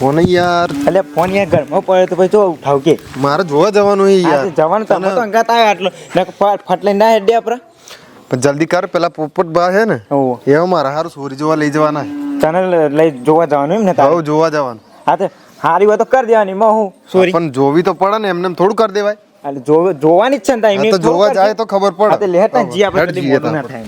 કોને યાર? એટલે ફોન યાર ઘરમાં પડ્યો તો પછી જો ઉઠાવ કે. મારે જોવા જવાનું છે યાર. જવાનું તમે તો અંગાત આવે આટલો. ને ફટ ફટ ના હેડે આપડે. પણ જલ્દી કર પેલા પોપટ બા છે ને એવા મારા હારું સોરી જોવા લઈ જવાના તને લઈ જોવા જવાનું એમ ને તારે? જોવા જવાનું. હા તે હારી હોય તો કરી દેવાની માં હું સોરી. પણ જોવી તો પડે ને એમને એમ થોડું કરી દેવાય. જોવાની જ છે ને જોવા જાય તો ખબર પડે. હા તો લે તા જી આપણે ના થાય.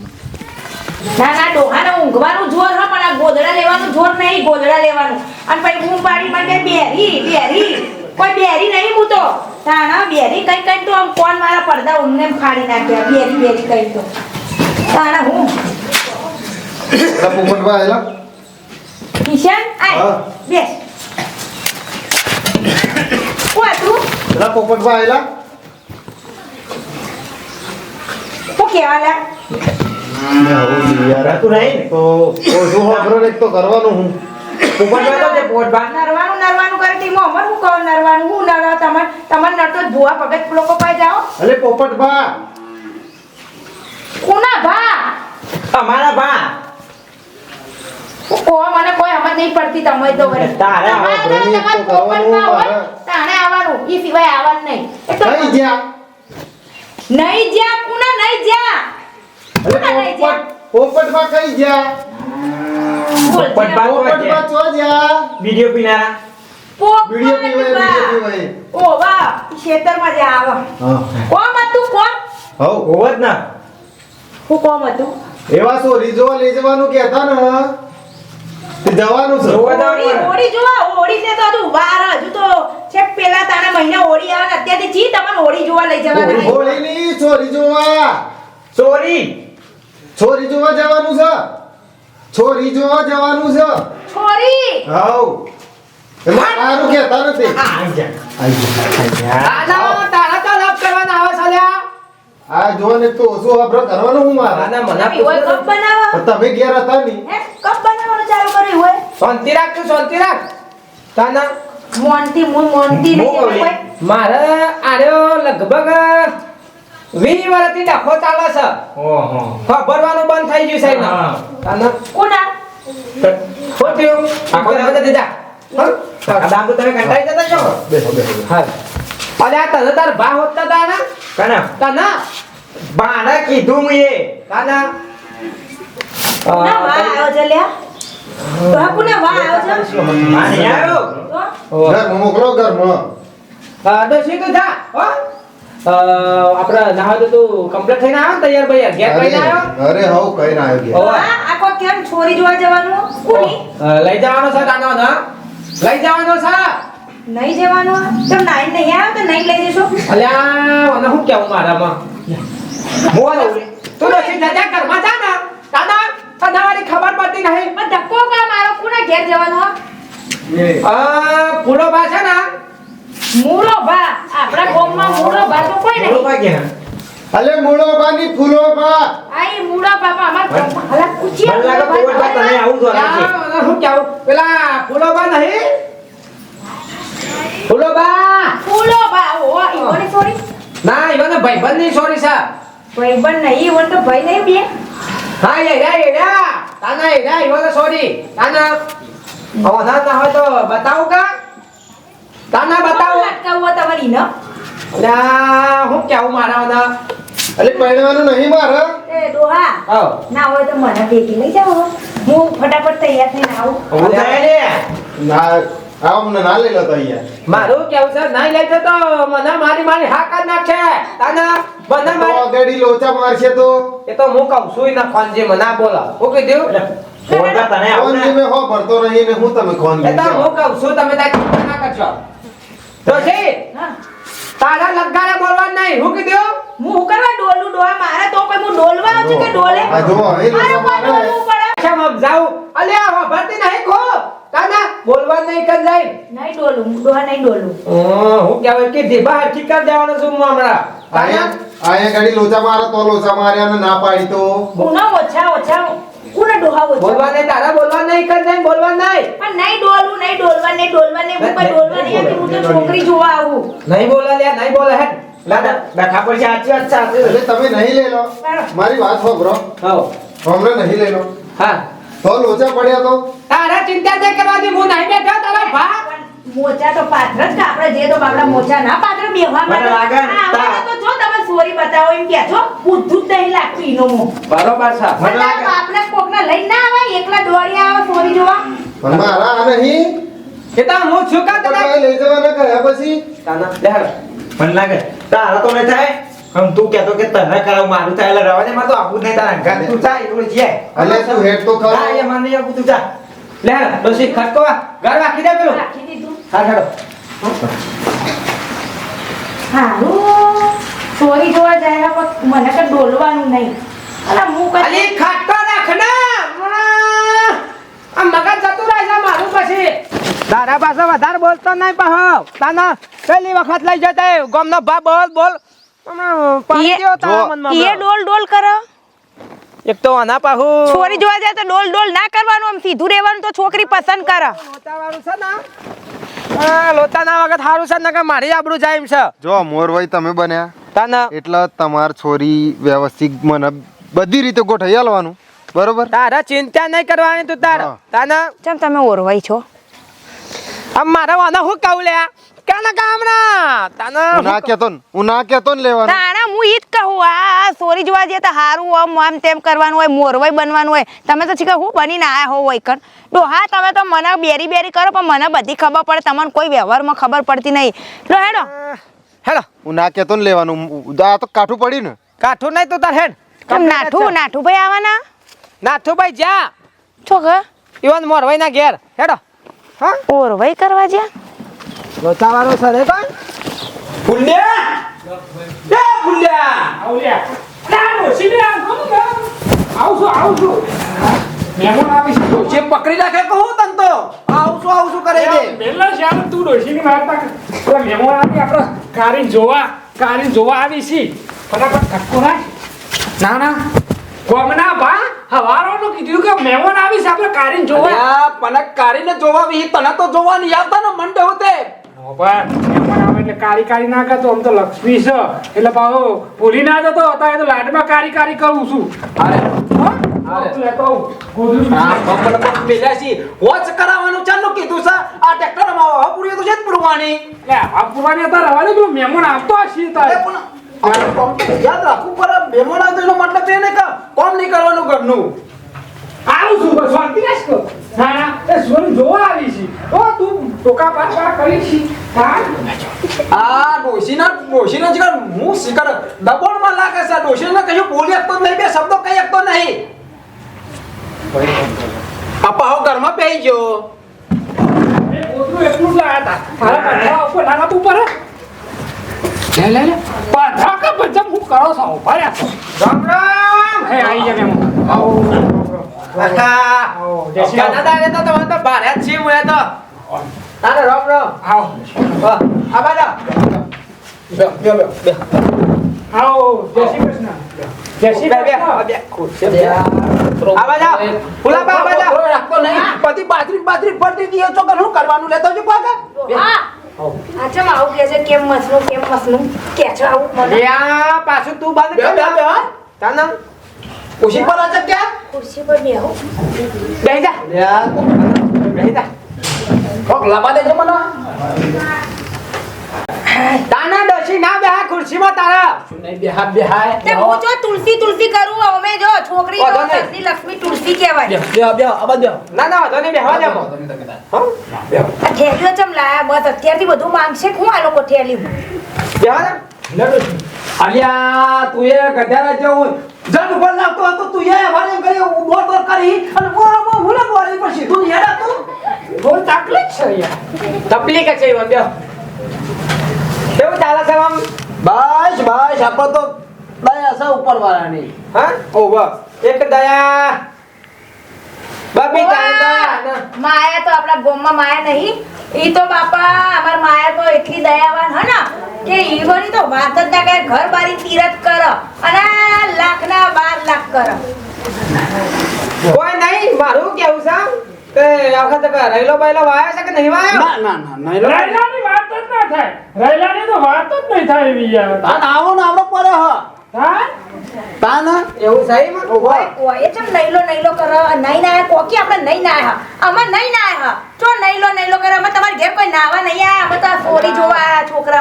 ના ના ડોહાને ઊંઘવાનું જોર હા પણ આ ગોદડા લેવાનું જોર નહીં ગોદડા લેવાનું. અને પછી હું પાડી માટે બેરી બેરી. કોઈ બેરી નહીં હું તો. તાણા બેરી કઈ કઈ તો આમ કોણ મારા પડદા ઊંઘને ફાડી નાખ્યા. બેરી બેરી કઈ તો. તાણા હું? પેલા પોપટ બા આયેલા? કિશન આય. બેસ. કોણ તું? પેલા પોપટ બા આયેલા? હું કેવા લા લે હવે યાર તું નહીં તો ઓછું હોભરો ને તો કરવાનું હું નહીં જ્યાં કુના નહીં જ્યાં? અલે કુના નહીં જ્યાં પોપટ પોપટ બા કઈ ગયા બોલ પોપટ બા. જ્યાં. પોપટ ચો ગયા વિડિયો પીના વિડિયો વીડિયો પીવાય બા. પીવાય. ઓ વાહ ખેતરમાં જે આવો. હા. કોમ હતું કોમ? હવ. હોવ જ ના. હું કોમ હતું? એવા સો જોવા લઈ જવાનું કહેતા ને? તે જવાનું છે. ઓડી ઓડી ને. જોવા? ઓડી ને તો હજુ વાર હજુ તો છે પેલા તારા મહિના હોળી આવે ને અત્યારે જી તમને હોળી જોવા લઈ જવાના હોળીની ચોરી જોવા. સોરી છોરી જોવા જવાનું છે. છોરી જોવા જવાનું છે. છોરી? હવ એમાં કે તારું નથી. આઈ જા આઈ જા. તારા તારા તો લાભ કરવાના આવે સાલ્યા આ જો ને તો ઓછો વાપરો કરવાનો હું મારા? ના મના હોય કપ બનાવો. તમે ઘેર હતા ની હે કપ બનાવવાનું ચાલુ કર્યું હોય. શાંતિ રાખ તું શાંતિ રાખ. તાના મોંટી મું મોંટી ને મારે આર્યો લગભગ વીસ વર્ષથી ડખો ચાલે છે. ઓહો. ખબરવાનું બંધ થઈ ગયું સાહેબ હા. તાના. કોના? શું થયું આખો દાડો દીધા. આ દામ તો તમે કંટાળી જતા છો? બેસો બેસો. હા. અરે આ તને તાર બા હોતા તા ના? કના? તને? બાના કીધું મુએ. કાના? ના વાહ આવ્યો છે લ્યા. તો આ કોના વાહ આવ્યો છે? માને આવ્યો તો ઘરમાં મોકલો ઘરમાં. તો શીખ જા હો. આપણે નાહવા તો તું કમ્પ્લીટ થઈને આવ્યો તૈયાર ભાઈ ઘેર કઈ આવ્યો? અરે હવ કઈ ના આવ્યો આખો કેમ છોરી જોવા જવાનું? કોની? લઈ જવાનો છે તાનો ના લઈ જવાનો છે? નહીં જવાનો? તમ નાઈ નહીં આવ્યો તો નહીં લઈ જશો? અલ્યા મને શું કેવું મારામાં? બોલ. તું ડોસી જજા ઘરમાં જા ને. તાના તમારી ખબર પડતી નહીં. પણ ધક્કો કા મારો કોના ઘેર જવાનો આ પૂરો ફૂલો બા છે ને? મૂળો ભા. આપણા ગોમમાં મૂળો બા તો કોઈ નહીં. બરોબર કે અલે મૂળો બાની ફૂલો બા આઈ મૂળો બાપા અમાર હલા કુચી લાગે પોપટ બા તને આવું જ આ હું કેવું પેલા ફૂલો બા નહીં? ફૂલો બા ફૂલો ભા ઓ ઈવોની સોરી. ના ઈવન ભાઈબંધની સોરી છે. ભાઈબંધ નહીં ઈવોન તો ભાઈ નહીં બે. હા એ રે એ રે તાના એ રે ઈવન સોરી. તાના હવે ના ના હોય તો બતાવું કા? તાના બતાવો. લટકાવવો તમારી ન? ના હું કેવું મારા ના? અલે પહેરવાનું નહીં મારે. એ દોહા. આવ. ના હોય તો મને ભેગી લઈ જાવ હું ફટાફટ તૈયાર થઈને આવું. હું થાય ને. ના લઈ લો મારું કેવું છે? નહીં લઈ જતો. મને મારી મારી હાક જ નાખે તાના મને મારી આગળ લોચા મારશે તો. એ તો હું કહું છું ના ખોનજી મને ના બોલા હું કહી પોપટ બા તમે હો ભરતો નહીં ને હું તમે કોણ એ તો હું કહું છું તમે ના કરશો? તો તારા લગાડે બોલવાનું નહીં. હું કીધું? હું હું કરવા ડોલું મારે? તો કોઈ હું ડોલવા છું કે ડોલે? આ જો કોઈ મારે. પડે. હવે નહીં ખો. તાના બોલવાનું નહીં કર જાય. નહીં ડોલું હું ડોહા નહીં ડોલું. હું કહેવાય કે હરખી કર દેવાનો છું હું હમણાં. તાના અહીંયા અહીંયા ગાડી લોચા મારે તો લોચા માર્યા ના પાડી તો. ઉના ઓછા ઓછા. ઉના ડોહાવો છે? બોલવા નહીં તારા બોલવા નહીં કર નહીં બોલવા નહીં. પણ નહીં ડોલું નહીં ડોલવા નહીં ડોલવા નહીં ઉપર ડોલવા નહીં કે હું તો છોકરી જોવા આવું. નહીં બોલા લે નહીં બોલા હે. લાદા બેઠા પર છે આચી વાત છે સાચી વાત. એટલે તમે નહીં લઈ લો. મારી વાત સાંભળો. હા હમણાં નહીં લઈ લો. હા. તો લોચા પડ્યા તો? તારે ચિંતા નહીં કરવાની હું નહીં બેઠો તારા ભા મોચા તો પાત્ર જ આપણે જે તો બાપડા મોચા ના પાત્ર બેહવા માટે. લાગે તા- તો જો સોરી બતાવો એમ કે છો બુદ્ધું જ નહીં લાગતું ઈનો મો બરોબર છે. મને લાગે- આપણે કોકને લઈ ના આવે એકલા દોડી આવે સોરી જોવા? પણ મારા આ નહીં. કે તા હું છું કા લઈ જવાના કહ્યા પછી. તાના લેહાડ પણ લાગે તારા તો નહીં થાય. પણ તું કહેતો કે તને કરાવ મારું થાય એટલે રવા દે મારે તો આપવું જ નહીં તારા ઘર તું જા એટલું જીએ અલે તું હેડ તો ખરો. એ મને આપવું તું જા. લેહાડ ડોશી ખટકો ઘર રાખી દે પેલું. રાખી દીધું. હા હેડો. હારું. સોરી જોવા જાય પણ મને કે ડોલવાનું નહીં. અલા હું કઈ ખાટો આ મગજ જતું રહે છે મારું પછી. તારા પાસે વધારે બોલતો નહીં પાહો. તાના પેલી વખત લઈ જતે ગમનો ભા બોલ બોલ. એ ડોલ ડોલ કરો. એક તો આના પાહુ. છોરી જોવા જાય તો ડોલ ડોલ ના કરવાનું આમ સીધું રહેવાનું તો છોકરી પસંદ કરે. લોચાવાળું છે ને? આ લોચા ના વખત સારું છે ને કે મારી આબરૂ જાય એમ છે. જો મોરવાઈ તમે બન્યા. તાના એટલે તમાર છોરી વ્યવસ્થિત મને બધી રીતે ગોઠવી આલવાનું. બરોબર? તારા ચિંતા નહીં કરવાની તું તારા. તાના ચમ તમે ઓરવાઈ છો. આમ મારા વાના હું કહું લે કાના કામના તાના હું ના કેતો ને હું ના કેતો ને લેવાનું. તારા હું ઈ જ કહું આ સોરી જોવા જઈએ તો હારું આમ આમ તેમ કરવાનું હોય મોરવાઈ બનવાનું હોય. તમે તો છીકા હું બનીને આયા હો હોય કણ. ડોહા તમે તો મને બેરી બેરી કરો પણ મને બધી ખબર પડે તમને કોઈ વ્યવહારમાં ખબર પડતી નહીં. લો હેડો. હેલો. હું ના કેતો ને લેવાનું. આ તો કાઠું પડ્યું ને કાઠું નહીં તો તાર હેડ. કેમ નાઠું? નાઠું ભાઈ આવવાના? નાથું ભાઈ જા. છો કે? ઈવન મોરવાઈ ના ઘેર. હેડો. હા? ઓરવાઈ કરવા જ્યાં? લોચાવાળો છે રે કોણ ફુલ્યા એ ફુલ્યા જે પકડી રાખે કહું તન તો. આવશું શું આવું શું કરે છે મેલા શ્યામ તું વાત ના કર. પેલા મહેમાન આવી આપણે કારી જોવા કારી જોવા આવી છી. ફટાફટ ધક્કો રાખ. ના ના. કોમના ભા હવારોનું કીધું કે મહેમાન આવી છે આપણે કારીને જોવા. આ મને કારીને જોવા વી તને તો જોવા નહીં આવતા ને મંડે હોતે નો મહેમાન આવે એટલે કારી કારી ના કરતો આમ તો લક્ષ્મી છે. એટલે પાછો ભૂલી ના જતો અત્યારે તો લાડમાં કારી કારી કરું છું. અરે આ બપોર બપોર પેલા છી. વોચ કરાવવાનું ચાલુ કીધું છે. આ ટ્રેક્ટરમાં હવા પૂરી તો છે જ પૂરવાની. લે, આ પુરાણી હતા રવાને પેલો મહેમાન આવતો હશે તારે. પણ આપણે કોમ તો યાદ રાખવું પડે મહેમાન આવતો એનો મતલબ છે ને કે કોમ નહીં કરવાનું ઘરનું. આવું છું બસ. શાંતિ રાખ તો. ના ના એ સોરી જોવા આવી છે. ઓ તું ટોકા પાછા કરી છી. હા આ ડોશીના ડોશીના જીગર હું શિકાર દબોણમાં લાગે છે. ડોશીને કશું બોલી શકતો જ નહીં બે શબ્દો કહી શકતો નહીં. આપા હો ઘરમાં બેહી ગયો એ કોતરું એટલું જ લાયા હતા. મારા ઉપર નાના ઉપર હે. લે લે લે. પંથરા કે ભજમ હું કરો છો? છો. રામ રામ. હે આઈ જા મેમો આવો. આવો શ્રી રામ. કનાડા તો બારે જ હું તો. તારે રામ રામ. આવો. આ બાજુ બે બે બે બે. આવો જય શ્રી કૃષ્ણ. જય શ્રી કૃષ્ણ. ખુરશી ફૂલા બા નહીં. બધી બાજરી બાજરી ફરતી દીયો છો કે શું કરવાનું? લેતો છો પાછા. હા. આવું. કે છે? કેમ મસનું કેમ મસનું કે છો આવું? મને યા પાછું તું બાદ કર. બે બે તાના ઉસી પર આજે ખુરશી પર બેહો. બેહી જા. યા બેહી જા. કોક લાવા દેજો મને. તાના ડોશી ના બેહા ખુરશીમાં તારા. નહીં બેહા બેહાય તે હું જો તુલસી તુલસી કરું અમે જો છોકરી લક્ષ્મી તુલસી કહેવાય બેહો બેહો આબાદ બેહો ના ના વાંધો નહીં બેહવા જામો હા બેહો ઠેલીઓ ચમ લાયા બસ અત્યારથી બધું માંગશે કે હું આ લોકો ઠેલ્યું બેહવા જા અલ્યા તું એ ગધારા જેવું જગ ઉપર લાગતો હતો તું એ બોલ બોલ કરી અને બોલી તું હેડા તું બહુ તકલીફ છે યાર તકલીફ છે બેહો કેવું ચાલે છે આમ બસ બસ આપણે તો દયા છે ઉપર વાળાની હા? ઓ બસ એક દયા. બાપી કાંદા માયા તો આપણા ગોમમાં માયા નહીં. ઈ તો બાપા અમાર માયા તો એટલી દયાવાન હે ને કે ઈવોની તો વાત જ ના કરે ઘર બારી તીરત કર અને લાખ ના બાર લાખ કર. કોઈ નહીં મારું કેવું છે? કે આ વખતે કે બાયલો વાયો છે કે નહીં વાયો? ના ના ના નહીં રૈલાની વાત જ ના થાય. રૈલાની તો વાત જ નહીં થાય એવી યાર. તાન આવો ને આવડો પડે હ. હા તાન? એવું સાહેબ ઓય ઓય ચમ નઈલો નઈલો કર નહીં ના કોકી આપણે નહીં ના હા અમે નહીં ના હા ચો નઈલો નઈલો કર અમે તમારે ઘેર કોઈ નાવા નહીં આયા અમે તો આ સોરી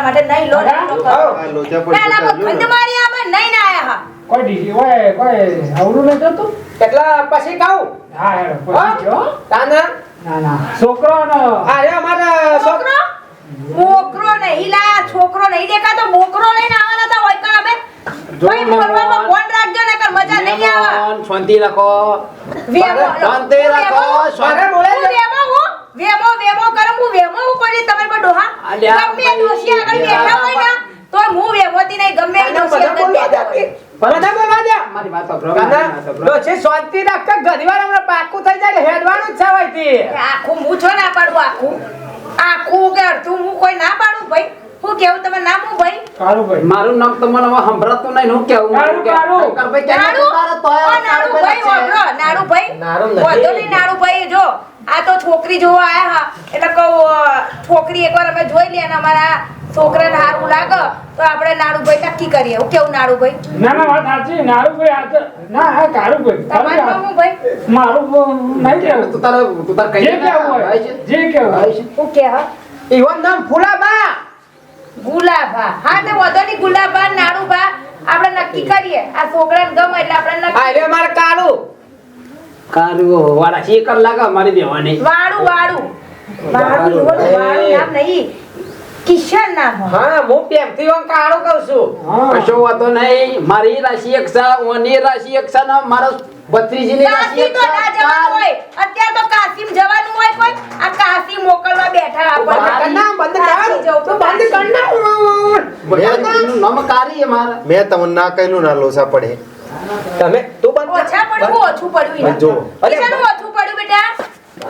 છોકરા માટે નઈલો નઈલો કરો. આ લોચા ના ના પડી મારી આમે નહીં ના આયા હા. કોઈ ડીસી ઓય કોઈ આવરું નહીં થતું? કેટલા પછી કહું હા હેડો પછી જો તાના ના ના. છોકરો નો અરે અમારા છોકરો? મોકરો નહીં લાયા છોકરો નહીં દેખાતો મોકરો લઈને આવવાના હતા હોય કણ અમે કોઈ મોરવામાં. ફોન રાખજો ને કર મજા નહીં આવે. શાંતિ રાખો. શાંતિ રાખો, શાંતિ. બોલે વેમો હું? વેમો વેમો કરમ હું વેમો હું કોઈ તમારે પર ડોહા? ગમે ડોશી આગળ બેઠા હોય ને તો હું વેમોતી નહીં ગમે એ ડોશી આગળ બેઠા હોય. બધા બોલવા દે મારી વાત સાંભળો, કાના ડોશી શાંતિ રાખતા ઘણીવાર હમણાં પાકું થઈ જાય હેડવાનું જ છે હોયથી. આખું હું છો ના પાડું આખું? આખું કે અડધું હું કોઈ ના પાડું ભાઈ? હું કેવું તમે નામ હું ભાઈ? કાળું ભાઈ. મારું નામ તમને હવે સંભળાતું નહીં હું કેવું? નાડુ, નાડુ. શંકરભાઈ કેમ નાડુ? તોય ઓ નાડુભાઈ કાળુભાઈ વાપરો નાડુભાઈ નાડુ નથી. વાંધો નહીં જો. આ તો છોકરી જોવા આયા હા. એટલે કહું છોકરી એકવાર અમે જોઈ લે અને અમારા છોકરાને સારું લાગે તો આપણે નાડુભાઈ નક્કી કરીએ. હું કેવું નાડુભાઈ? ના ના વાત સાચી. નાડુભાઈ આ ના હા કાળું ભાઈ તમારું નામ ભાઈ? મારું નહીં કેવું તું તારે તું તારે કઈ કેવું હોય જે કેવું હોય. હું કે હા? ઈવન નામ ફૂલાબા ગુલાબા. હા તે વાંધો ગુલાબા નાડુબા આપણે નક્કી કરીએ. આ છોકરાને ગમે એટલે આપણે નક્કી કારું વાળા છે. કર લાગા મારી બેવાની. વાળું વાળું. વાળું વાળું નામ નહીં. કિશન નામ હા હું પ્રેમથી ઈવન કાળું કહું છું. કશો વાતો નહીં. મારી રાશિ એક છે ઓની રાશિ એક છે ને મારા ભત્રીજીની રાશિ એક તો ના જવાનું હોય. અત્યારે તો કાશીમ જવાનું હોય કોઈ. આ કાશી મોકલવા બેઠા આપણને. ના બંધ કર. જવું તું બંધ કર ના. બધા એનું નામ કારી છે મારે. મેં તમને ના કહેલું ના લોસા પડે. તમે. ઓછા પડ્યું હું ઓછું પડ્યું જો. અરે ઓછું પડ્યું બેટા.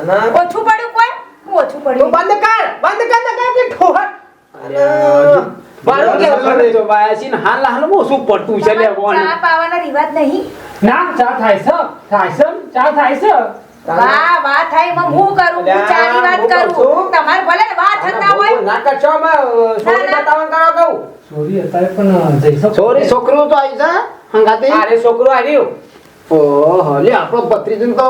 ના, ઓછું પડ્યું કોઈ? ઓછું પડ્યું બંધ કર બંધ કર ને કે ઠોહર મારું કેવું કરે જો ભાઈ હાલ હાલ બહુ શું પડતું છે લે બોન ચા પાવાના રિવાજ નહીં? ના ચા થાય છે થાય છે ચા થાય છે. વાહ વાહ થાય એમાં હું કરું? હું ચાની વાત કરું? છું. ભલે વાત જ હોય. ના સોરી. કરો કહું. સોરી અત્યારે પણ જઈ શકો. છોરી છોકરો તો આવી છે હંગાતી. અરે છોકરો આવ્યું ઓહો લે આપણો ભત્રીજન તો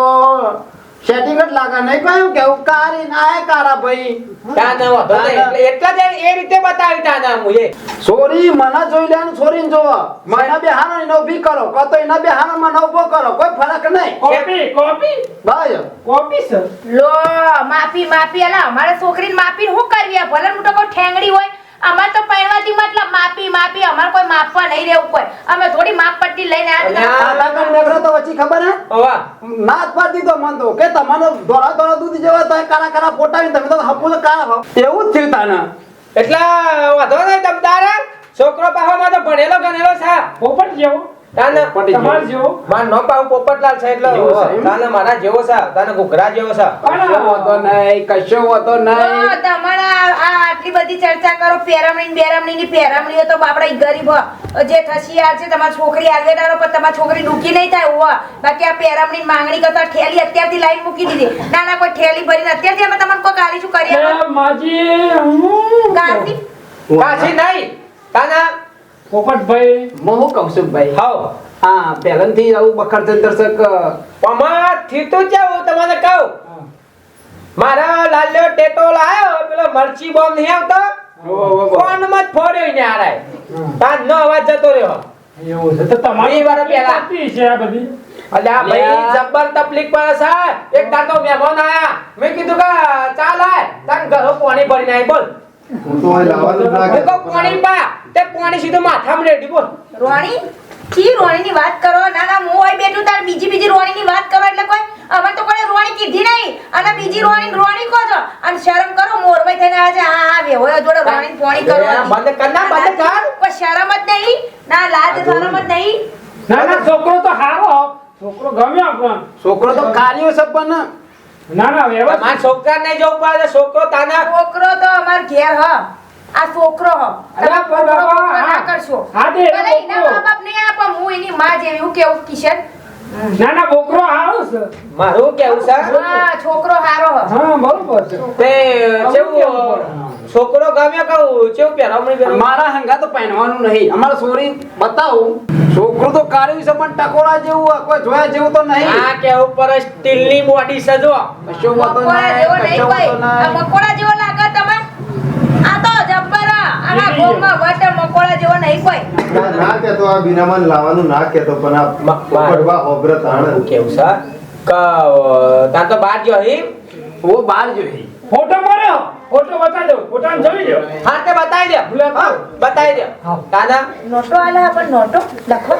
સેટિંગ જ લાગે નહીં. કહ્યું કેવું? કારી ના આય કારા ભાઈ. ત્યાં ના વાંધો નહીં. એટલે એટલા જ એ રીતે બતાવી ત્યાં ના હું એ. સોરી મને જોઈ લે ને છોરીને જોવો. મને બેહાનો ને ઊભી કરો. કો તો એના બેહાનો મને ઊભો કરો. કોઈ ફરક નહીં. કોપી કોપી ભાઈ કોપી લો માફી માફી. અલા અમારે છોકરીને માફી શું કરવી આ? ભલે મોટો કોઈ ઠેંગડી હોય. અમાર તો પહેરવાથી મતલબ માપી માપી અમારે કોઈ માપવા નહીં રહેવું કોઈ. અમે થોડી માપ પટ્ટી લઈને. આવ્યા કાકા કણ તો પછી ખબર હે? ઓવા ના જ પાડી દીધો મન તો કે તમને દોરા દોરા દૂધ જેવા તો કાળા કાળા પોટાવીને તમે તો હપુ તો કાળા ભાવ એવું જ થયું તાને. એટલા વાંધો નહીં તમ તારે. છોકરો પાવામાં તો ભણેલો ગણેલો છે. પણ જેવો તાને તમાર જેવો. માર નો પાવ પોપટલાલ છે એટલે એવું છે એમ? તાને મારા જેવો છે તાને ઘૂઘરા જેવો છે. કશો વાંધો નહીં કશો વાંધો નહીં. તમારા આ આટલી બધી ચર્ચા કરો પેરામણી બેરામણી ની પેરામણીઓ તો બાપડા ગરીબ જે થશી યાર છે તમારી છોકરી આગળ ડાળો પણ તમારી છોકરી દુખી નહીં થાય હોવા બાકી આ પેરામણી માંગણી કરતા ઠેલી અત્યારથી લાઈન મૂકી દીધી. ના ના કોઈ ઠેલી ભરીને અત્યારથી અમે તમને કોઈ ગાલી શું કરી માજી હું? ગાલી નહીં. તાના પોપટભાઈ? હું કૌશિકભાઈ. હા હા પહેલાથી આવું બખર દર્શક પમા થીતું જાઉં તમને કહું? મારા લાલ્યો ટેટો લાયો પેલો મરચી બોમ્બ નહીં આવતો? ફોનમાં ફોડ્યો ને આરાય તાજ નો અવાજ જતો રહ્યો. એવું છે તો તમારી વાર પેલા પહેલા. છે આ બધી? અલ્યા ભાઈ. જબ્બર તકલીફ પર છે. એક દાડો મહેમાન આયા. મેં કીધું કે ચાલ આય. તાન ઘરો પાણી ભરી નાય બોલ. હું તો અહીં લાવવાનું ના મેં પાણી પા તે પાણી સીધું માથામાં રેડી બોલ. રોણી કી રોણી ની વાત કરો? ના ના હું હોય બેઠું તાર બીજી બીજી રોણી ની વાત કરો એટલે કોઈ અમે તો કોઈ રોણી કીધી નહીં. અને બીજી રોણી રોણી કહો છો. અને શરમ કરો મોરવાઈ થઈને આવે છે હા હા વેવો જોડે રોણી પોણી કરો બંધ કર ના, બંધ કર. કોઈ શરમ જ નહીં. ના લાજ શરમ જ નહીં. ના ના છોકરો તો હારો છોકરો ગમ્યો આપણને. છોકરો તો કાર્યો છે પણ ના ના છોકરા ને જવું પડે છોકરો તાના છોકરો તો અમાર ઘેર હ. આ છોકરો હ. તમે છોકરો ના કરશો. હા, તે ભલે એના મા બાપ નહીં આપો હું એની માં જેવી હું કેવું કિશન? ના ના છોકરો હારો છે. મારું કેવું છે? હા છોકરો હારો હ. હા બરોબર છે. તે કેવું કેવું છોકરો ગમ્યો કહું પહેરામણી? મારા હંગા તો પહેરવાનું નહીં. અમારે સોરી બતાવું. છોકરું તો કાળી છે પણ ટકોરા જેવું આ કોઈ જોયા જેવું તો નહીં. આ કે ઉપર સ્ટીલની બોડી સજો કશો વાતો મકોડા જેવો નહીં કશો વાતો નહીં. મકોડા જેવો લાગે તમે આ તો જબ્બરા આના ગોમમાં વાટે મકોડા જેવો નહીં કોઈ. ના કે તો આ બિનામન લાવવાનું ના તો પણ આ પડવા હોબરત આણંદ. કેવું સા કા તા તો બાર જો હી? ઓ જો હી. ફોટો માર્યો ફોટો બતાવી દો ફોટા જોઈ લો હા તે બતાવી દે. બતાવી દે. દાદા નોટો આલા પણ નોટો લખો.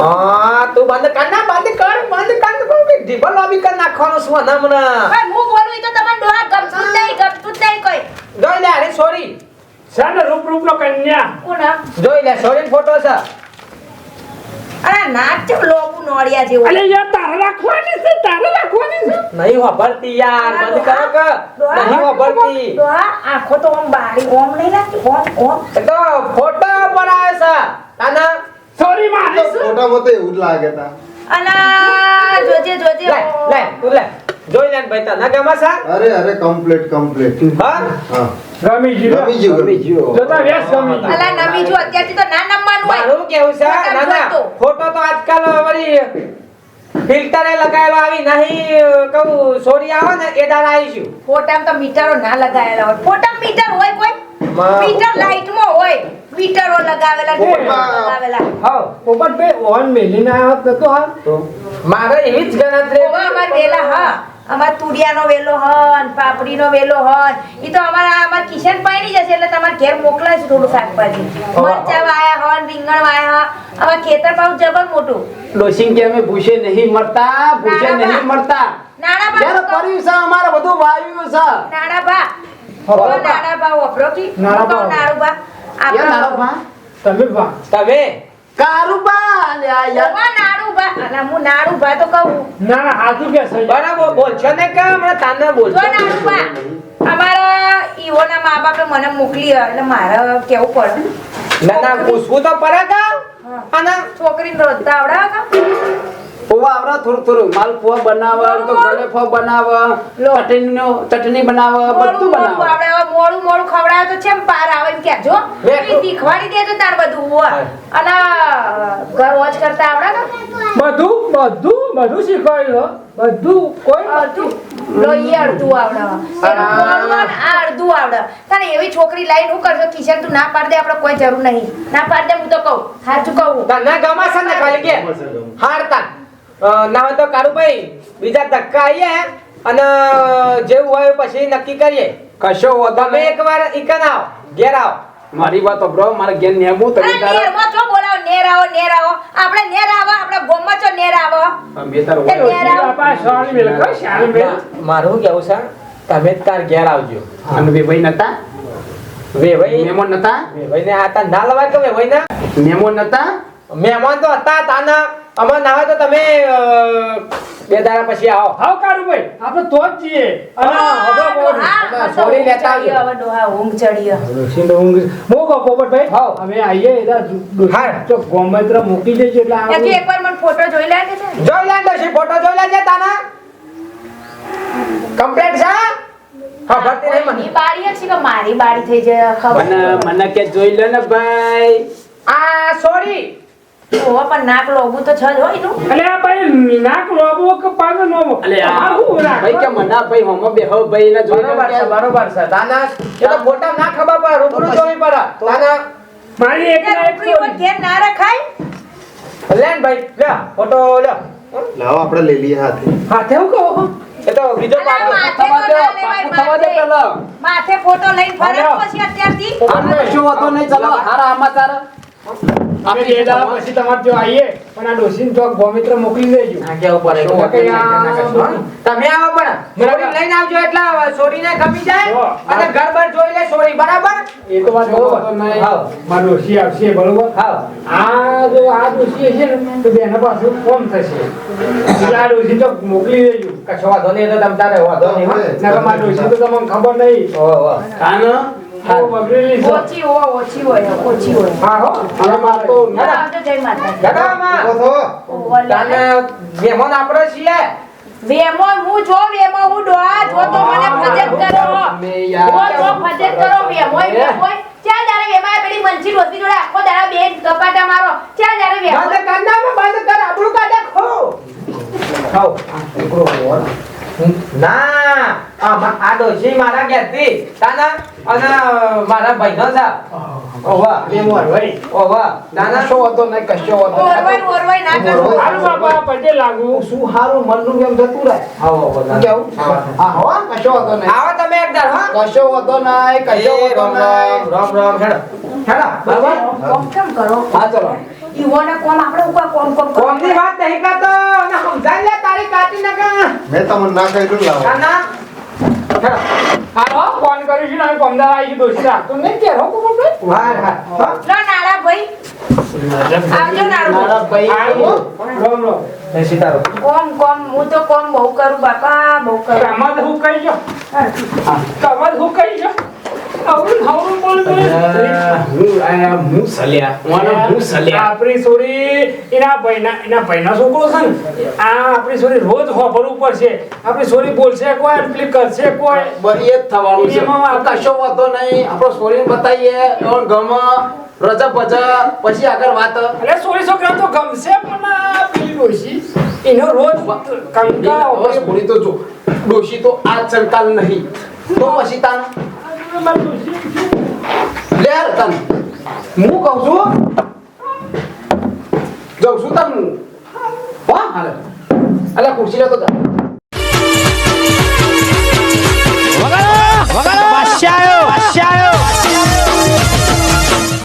હા તું બંધ કર ના બંધ કર બંધ કર. તો કે જીભ લોબી કર નાખવાનો શું ના મને ભાઈ હું બોલું તો તમારે ડોહા ગમતું નહીં ગમતું નહીં કોઈ. જોઈ લે અરે સોરી સાને રૂપ રૂપ નો કન્યા. કોણ જોઈ લે સોરી ફોટો છે. અરે નાચ લોબુ નોડિયા જેવો. અરે યાર તારા રાખવાની છે તારે રાખવાની છે? નહીં વાપરતી યાર બંધ કરો કે. નહીં વાપરતી આંખો તો આમ બારી ઓમ નહીં લાગતી ઓમ ઓમ. તો ફોટો પર આવે છે. તાના સોરી મારી ફોટો મત એવું જ લાગે તા. અલા જોજે જોજે. લે લે તું લે. જોઈ લે ને ભાઈ તને ગમે છે? અરે અરે કમ્પ્લીટ કમ્પ્લીટ હા? હા. ગમી ગયું ગમી ગયું ગમી ગયું જોતા વ્યાસ ગમી ગયું અલા નમી જો અત્યારથી તો ના નમવાનું હોય. મારું કેવું છે? ફોટા ના ના ફોટો તો આજકાલ વળી ફિલ્ટરે લગાયેલો આવી નહીં કહું સોરી આવે ને એ દાડા આવીશું. ફોટામાં તો મીટરો ના લગાવેલા હોય. ફોટામ મીટર હોય કોઈ? મીટર લાઈટમાં હોય. મીટરો લગાવેલા છે લગાવેલા. હાવ પોપટભાઈ ઓન મેલીને આવ્યો તો હાલ. મારે એવી જ ગણતરી ઓવા અમાર વેલા હા. અમાર તુડિયાનો વેલો હન પાપડીનો વેલો હન એ તો અમારા અમાર કિશન પાણી જશે એટલે તમારે ઘેર મોકલાઈશું થોડું શાકભાજી. મરચા વાયા હન રીંગણ વાયા હન અમાર ખેતર પાઉ જબર મોટું. ડોસિંગ કે અમે ભૂસે નહીં મરતા ભૂસે. નહીં મરતા. નાણા બા બા કર્યું છે અમારે બધું વાવ્યું છે. નાણા બા. હો, ઓ નાણા બા વપરો કી નાણા બા. નારો બા? તમે બા. તમે? કારુબા યાર ઓવા નાણું અલા હું નાણું તો કહું. ના ના કે છે. બરાબર બોલશો ને કે હમણાં તાને જો બોલશો? નાણું બા અમારા ઈવોના મા બાપે મને મોકલી એટલે મારે કેવું પડે? ના ના પૂછવું તો પડે કે? અને છોકરીને રોજતા આવડાવે કા? પોવા આવરા થોડું થોડું. માલપુઆ બનાવે તો ગળેફો બનાવે લો. ચટણીનો ચટણી બનાવે મોડું બધું મોડું આવડે મોળું મોડું ખવડાવે તો છેમ પાર આવે એમ કે જો? ઈ શીખવાડી દેજો તાર બધું હોય. અને ઘર વોચ કરતા આવડે ને? બધું બધું બધું શીખવાડ્યું. બધું કોઈ ઈ અડધું આવડે. અડધું આવડે. તને એવી છોકરી લાઈન હું કરશો કિશન તું ના પાડ દે આપણે કોઈ જરૂર નહીં. ના પાડ દે હું તો કહું. સાચું કહું. તને ગમે છે ને ખાલી કે. હારતા. ના હોય તો કાળુભાઈ બીજા ધક્કા આવીએ અને જેવું હોય પછી નક્કી કરીએ. કશો વાંધો તમે એકવાર ઈકન આવો ઘેર આવો. મારી વાત બ્રો મારે ઘેર નેમું તમે તારા નેરમાં ચો બોલાવો નેર આવો નેર આવો. આપણે નેર આવો આપણે ગોમમાં છો નેર આવો. અમે તારો નેર આવો. બાપા શાલ મેલ કો શાલ મેલ? મારું કેવું છે? તમે તાર ઘેર આવજો. અને વેભાઈ નતા? વેવાઈ? મેમોન નતા? વેવાઈ ને આતા ના લવાય કે વેવાઈ ના મેમોન નતા? મેમોન તો હતા તાના. અમાર ના હોય તો તમે બે દાડા પછી આવો. હાવ કારુભાઈ આપણે તો જ જઈએ અને હવે. સોરી લેતા આવજો. હવે ડોહા ઊંઘ ચડી હવે. ડોશીને ઊંઘ? મોકો પોપટભાઈ હાવ. અમે આઈએ એદા હા. તો ગોમત્ર મૂકી દેજો એટલે આ એક એકવાર મને ફોટો જોઈ લે છે જોઈ લે ડોશી ફોટો જોઈ લેજે તાના. કમ્પ્લીટ છે હા? ભરતી નહીં મને. બારી છે કે મારી બારી થઈ જાય ખબર મને મને કે જોઈ લે ને ભાઈ. આ સોરી. પણ નાક લોબુ તો છે જ હોય એનું. અલે આ ભાઈ નાક લોબુ કે પાગ નોબો અલે આ તમારું ભાઈ કે મના ભાઈ હોમો બેહો ભાઈ ને જોઈ બરોબર છે બરોબર છે. તાના એ તો ફોટા ના ખબર પડે રૂબરૂ જોવી પડે. તાના મારી એક ના એક ઉપર ઘેર ના રખાય? લે ભાઈ લે ફોટો લે. લાવો આપણે લઈ લઈએ હાથે. હાથે હું કહો? એ તો બીજો માથે ફોટો લઈને ફરે પછી અત્યારથી? શું કશો નહીં ચાલો હારા સમાચાર. અમે બે પછી તમારે જો આવીએ પણ આ ડોશીને ચોક ગોમિત્ર મોકલી દેજો. આ કેવું પડે? તો કઈ આ- તમે આવો પણ સોરી લઈને આવજો એટલે સોરી ને ગમી જાય અને ઘર બર જોઈ લે સોરી બરાબર? એ તો વાત બરોબર. મારો ડોશી આવશે બરોબર? આ જો આ ડોશી હશે ને તો બેના પાછું કોમ થશે. આ ડોશી તો મોકલી દેજો. કશો વાંધો નહીં તો તમ તારે વાંધો નહીં. ના મારી તો તમને ખબર નહીં. ઓહો. કાનો બહુ બગડેલી છે. ઓછી હોય ઓછી હોય ઓછી હોય. હા હો. અને માર તો ચાલો જય માતા દાદા માં ઓહો, લે. તાને આપણે છીએ? વેમો હું જો વેમો હું ડોહા જો તો મને ફજત કરો. અમે યાર. જો જો ફજત કરો વેમો વેમો ક્યાં જારે વેમા પેલી મંચી રોતી જોડે આખો દાડા બે કપાટા મારો. ક્યાં જારે વેમો બંધ કર ના બંધ કર આપણું કાઢે ખો. ખાઓ. આ. ના આ ડોશી મારા ઘેરથી. તાના અને મારા ભાઈનો છે ઓવા મેમો ભાઈ ઓવા નાના. કશો હતો નહીં કશો હતો ઓરવાઈ ઓરવાઈ ના કરો હારું બાપા પગે લાગુ. શું હારું મનનું એમ જતું રહે? આવો આવો કેવું? હા હો. કશો હતો નહીં. આવો તમે એક હા. કશો હતો નહીં કશો હતો રામ રામ રામ રામ હેડો. હેડો બરાબર? કોમ કેમ કરો? હા ચલો. ઈવોને કોમ આપણે ઉપર કોમ કોમ કોમની વાત નહીં કરતો. અને સમજાય લે તારી કાચી નકા મેં તમને ના કહ્યું લાવો? નાના હેડો હાલો ફોન કર્યું છે ને અમે આવી ગયું રાખતો નહીં કે રહો કોમ હા હા. લો ભાઈ. આવજો સીતારો કોમ કોમ હું તો કોમ બહુ કરું બાપા બહુ કરું. કમત હું કહી જો કમત હું કહી જો આવડું આવડું બોલ બોલ હું આયા હું સલ્યા. મને હું સલ્યા. આપણી છોરી એના ભાઈના એના ભાઈના છોકરો છે ને આ આપણી છોરી રોજ હોભરવું પડશે આપણી છોરી બોલશે કોઈ પેલી કરશે કોઈ. બરી થવાનું છે. કશો વાતો નહીં. આપણો સ્ટોરી બતાવીએ. ગમ રજા પજા પછી આગળ વાત. એટલે છોરી છોકરા તો ગમશે પણ આ પેલી ડોશી એનો રોજ કંકા હવે તો જો ડોશી તો આ ચંકાલ નહીં. તો પછી તાન લે તન હું કહું છું જાઉં છું તન હા હાલે અલ્યા ખુરશી લેતો જા